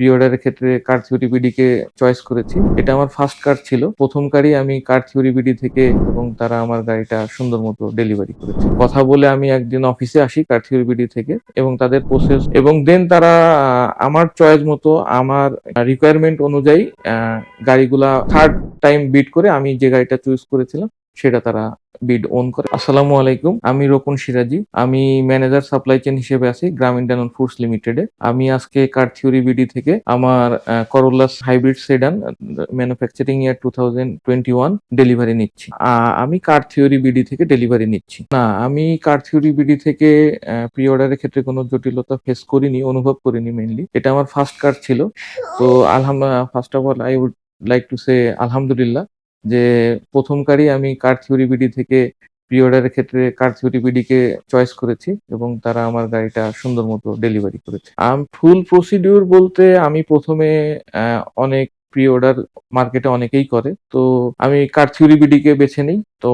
Pre অর্ডারের ক্ষেত্রে car theory BD কে চয়েস করেছি। এটা আমার ফার্স্ট কার ছিল। প্রথম কারই আমি কার থিওরি বিডি থেকে এবং তারা আমার গাড়িটা সুন্দর মতো ডেলিভারি করেছে। কথা বলে আমি একদিন অফিসে আসি কার থিওরি বিডি থেকে এবং তাদের প্রসেস এবং দেন তারা আমার চয়েস মতো আমার রিকোয়ারমেন্ট অনুযায়ী গাড়িগুলা থার্ড টাইম বিট করে আমি যে গাড়িটা চুজ করেছিলাম সেটা তারা বিড অন করে। আসসালামু আলাইকুম, আমি রোকন সিরাজি। আমি ম্যানেজার সাপ্লাই চেইন হিসেবে আছি, গ্রামীণ ডানন ফুডস লিমিটেডে আমি আজকে কার থিওরি বিডি থেকে আমার Corollas hybrid sedan manufacturing year two thousand twenty one delivery নিচ্ছি। আমি কার থিওরি বিডি থেকে ডেলিভারি নিচ্ছি। না, আমি কার থিওরি বিডি থেকে প্রি অর্ডারের ক্ষেত্রে কোনো জটিলতা ফেস করিনি, অনুভব করিনি মেনলি এটা আমার ফার্স্ট কার ছিল। তো আলহাম first of all I would like to say আলহামদুলিল্লাহ। যে প্রথমকারই আমি কার থিওরি বিডি থেকে প্রি ক্ষেত্রে কার থিওরি বিডি কে চয়েস করেছি এবং তারা আমার গাড়িটা সুন্দর মতো ডেলিভারি করেছে। আম ফুল প্রসিডিউর বলতে আমি প্রথমে অনেক প্রি অর্ডার মার্কেটে অনেকেই করে। তো আমি কার থিওরি বিডি কে বেছে নিই। তো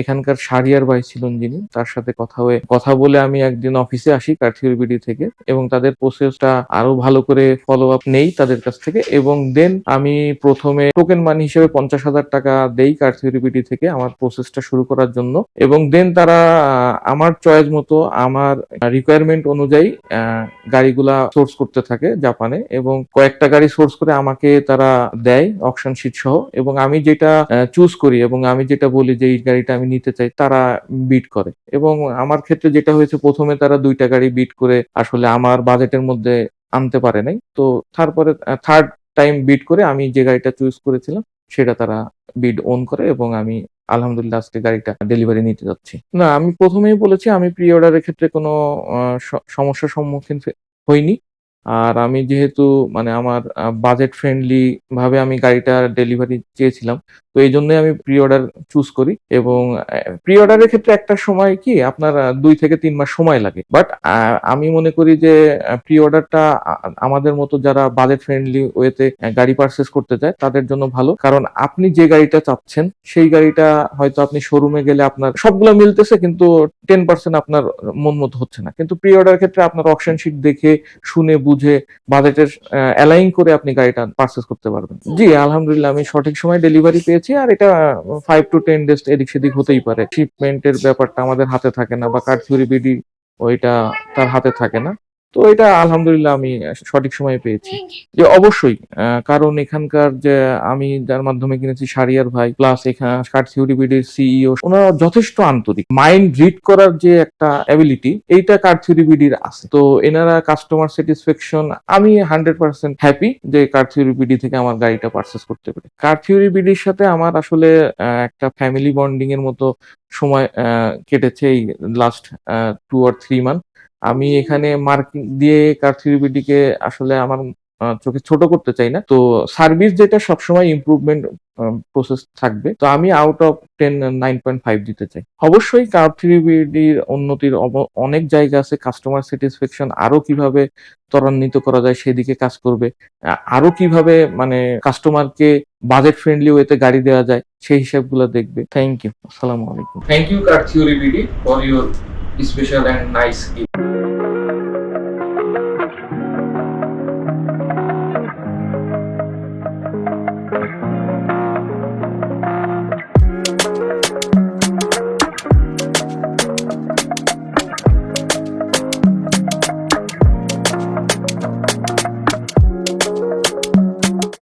এখানকার সারিয়ার ভাই ছিলেন যিনি, তার সাথে কথা হয়ে, কথা বলে আমি একদিন অফিসে আসি কার থিওরি বিডি থেকে এবং তাদের প্রসেসটা আরও ভালো করে ফলো আপ নেই তাদের কাছ থেকে এবং দেন আমি প্রথমে টোকেন মানি হিসেবে পঞ্চাশ হাজার টাকা দেই কার থিওরি বিডি থেকে আমার প্রসেসটা শুরু করার জন্য এবং দেন তারা আমার চয়েস মতো আমার রিকোয়ারমেন্ট অনুযায়ী গাড়িগুলা সোর্স করতে থাকে জাপানে এবং কয়েকটা গাড়ি সোর্স করে আমাকে তারা দেয় অকশন শিট সহ এবং আমি যেটা চুজ করি এবং আমি যেটা বলি যে এই গাড়িটা আমি নিতে চাই, তারা বিট করে। এবং আমার ক্ষেত্রে যেটা হয়েছে, প্রথমে তারা দুইটা গাড়ি বিট করে আসলে আমার বাজেটের মধ্যে আনতে পারে নাই। তো তারপরে থার্ড টাইম বিট করে আমি যে গাড়িটা চুজ করেছিলাম, সেটা তারা বিড অন করে এবং আমি আলহামদুলিল্লাহ আজকে গাড়িটা ডেলিভারি নিতে যাচ্ছি। না, আমি প্রথমেই বলেছি, আমি প্রি অর্ডারের ক্ষেত্রে কোনো সমস্যার সম্মুখীন হইনি। আর আমি যেহেতু মানে আমার বাজেট ফ্রেন্ডলি ভাবে আমি গাড়িটা ডেলিভারি চেয়েছিলাম তো এই জন্যই আমি প্রি অর্ডার চুজ করি এবং প্রি অর্ডারের ক্ষেত্রে একটা সময় কি আপনার দুই থেকে তিন মাস সময় লাগে। বাট আমি মনে করি যে প্রি অর্ডারটা আমাদের মতো যারা বাজেট ফ্রেন্ডলি ওয়েতে গাড়ি পারচেস করতে চায় তাদের জন্য ভালো। কারণ আপনি যে গাড়িটা চাচ্ছেন সেই গাড়িটা হয়তো আপনি শোরুমে গেলে আপনার সবগুলো মিলতেছে কিন্তু টেন পার্সেন্ট আপনার মন মতো হচ্ছে না। কিন্তু প্রি অর্ডার ক্ষেত্রে আপনার অপশন শিট দেখে শুনে বুঝে বাজেটের অ্যালাইন করে আপনি গাড়িটা পারচেস করতে পারবেন। জি। আলহামদুলিল্লাহ আমি সঠিক সময় ডেলিভারি পেয়েছি। আর এটা ফাইভ টু টেন ডেজ এদিক সেদিক হতেই পারে। শিপমেন্টের ব্যাপারটা আমাদের হাতে থাকে না, বা কাঠ থিওরি বিডি ওইটা তার হাতে থাকে না। তো এটা আলহামদুলিল্লাহ আমি সঠিক সময়ে পেয়েছি। যে অবশ্যই কারণ এখানকার যে আমি যার মাধ্যমে কিনেছি সারিয়ার ভাই প্লাস এখানে কার থিওরি বিডির সিইও ওনারা যথেষ্ট আন্তরিক। মাইন্ড রিড করার যে একটা অ্যাবিলিটি এইটা কার থিওরি বিডির আছে। তো এনারা কাস্টমার স্যাটিসফ্যাকশন আমি হান্ড্রেড পার্সেন্ট হ্যাপি যে কার থিওরি বিডি থেকে আমার গাড়িটা পারচেস করতে পেরে কার থিওরি বিডির সাথে আমার আসলে একটা ফ্যামিলি বন্ডিং এর মতো সময় আহ, কেটেছে এই last two or three month আমি এখানে মার্কিং দিয়ে কার থিওরি আসলে আমার চোখে ছোট করতে চাই না। তো সার্ভিস যেটা সবসময় ইমপ্রুভমেন্ট প্রসেস থাকবে। তো আমি out of ten nine point five দিতে চাই। অবশ্যই কার থ্রি বিডির উন্নতির অনেক জায়গা আছে। কাস্টমার স্যাটিসফ্যাকশন আরও কীভাবে ত্বরান্বিত করা যায় সেদিকে কাজ করবে। আরও কীভাবে মানে কাস্টমারকে বাজেট ফ্রেন্ডলি ওয়েতে গাড়ি দেওয়া যায় সেই হিসাবগুলো দেখবে। থ্যাংক ইউ আসসালামু আলাইকুম। Thank you car theory BD for your special and nice gift